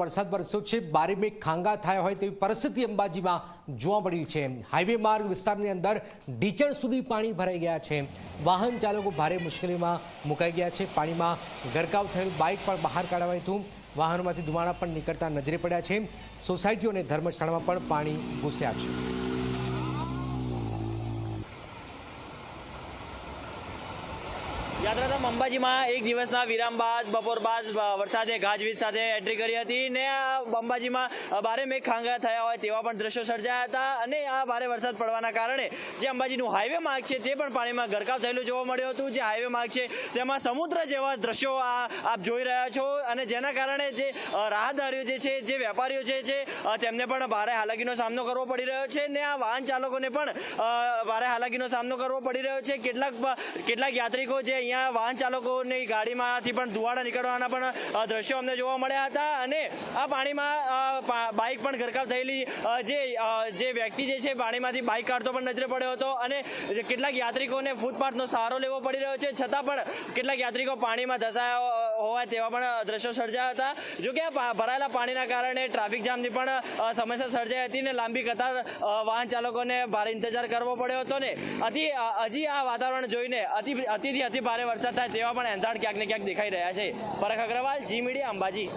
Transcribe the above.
વરસાદ વરસ્યો છે. બારે મેઘ ખાંગા થયા હોય તેવી પરિસ્થિતિ અંબાજીમાં જોવા મળી છે. હાઈવે માર્ગ વિસ્તારની અંદર ઢીચણ સુધી પાણી ભરાઈ ગયા છે. વાહન ચાલકો ભારે મુશ્કેલીમાં મુકાઈ ગયા છે. પાણીમાં ગરકાવ થયેલું બાઇક પણ બહાર કાઢવાયું હતું. વાહનોમાંથી ધુમાડા પણ નીકળતા નજરે પડ્યા છે. સોસાયટીઓ અને ધર્મશાળામાં પણ પાણી ઘૂસ્યા છે. યાત્રાધામ અંબાજીમાં એક દિવસના વિરામ બાદ, બપોર બાદ વરસાદે ગાજવીજ સાથે એન્ટ્રી કરી હતી ને આ અંબાજીમાં ભારે મેઘ ખાંગા થયા હોય તેવા પણ દ્રશ્યો સર્જાયા હતા અને આ ભારે વરસાદ પડવાના કારણે જે અંબાજીનું હાઈવે માર્ગ છે તે પણ પાણીમાં ગરકાવ થયેલું જોવા મળ્યું હતું. જે હાઈવે માર્ગ છે તેમાં સમુદ્ર જેવા દ્રશ્યો આ આપ જોઈ રહ્યા છો અને જેના કારણે જે રાહદારીઓ જે છે, જે વેપારીઓ જે છે તેમને પણ ભારે હાલાકીનો સામનો કરવો પડી રહ્યો છે ને આ વાહન ચાલકોને પણ ભારે હાલાકીનો સામનો કરવો પડી રહ્યો છે. કેટલાક કેટલાક યાત્રિકો જે અહીંયા વાહન ચાલકોની ગાડીમાંથી પણ ધુવાડા નીકળવાના પણ દ્રશ્યો અમને જોવા મળ્યા હતા. અને આ પાણીમાં બાઇક પણ ગરકાવ થયેલી જે જે વ્યક્તિ જે છે, પાણીમાંથી બાઇક કાઢતો પણ નજરે પડ્યો હતો. અને કેટલાક યાત્રિકોને ફૂટપાથનો સહારો લેવો પડી રહ્યો છે. છતાં પણ કેટલાક યાત્રિકો પાણીમાં ધસાયા હોવા તેવા પણ દ્રશ્યો સર્જાયા હતા. જો કે આ ભરાયેલા પાણીના કારણે ટ્રાફિક જામની પણ સમસ્યા સર્જાઈ હતી ને લાંબી કતાર વાહન ચાલકોને ભારે ઇંતજાર કરવો પડ્યો હતો ને. અતિ હજી આ વાતાવરણ જોઈને અતિ, અતિથી અતિ ભારે વરસાદ થાય તેવા પણ એંધાણ ક્યાંક ને ક્યાંક દેખાઈ રહ્યા છે. પરખ અગ્રવાલ, જી મીડિયા અંબાજી.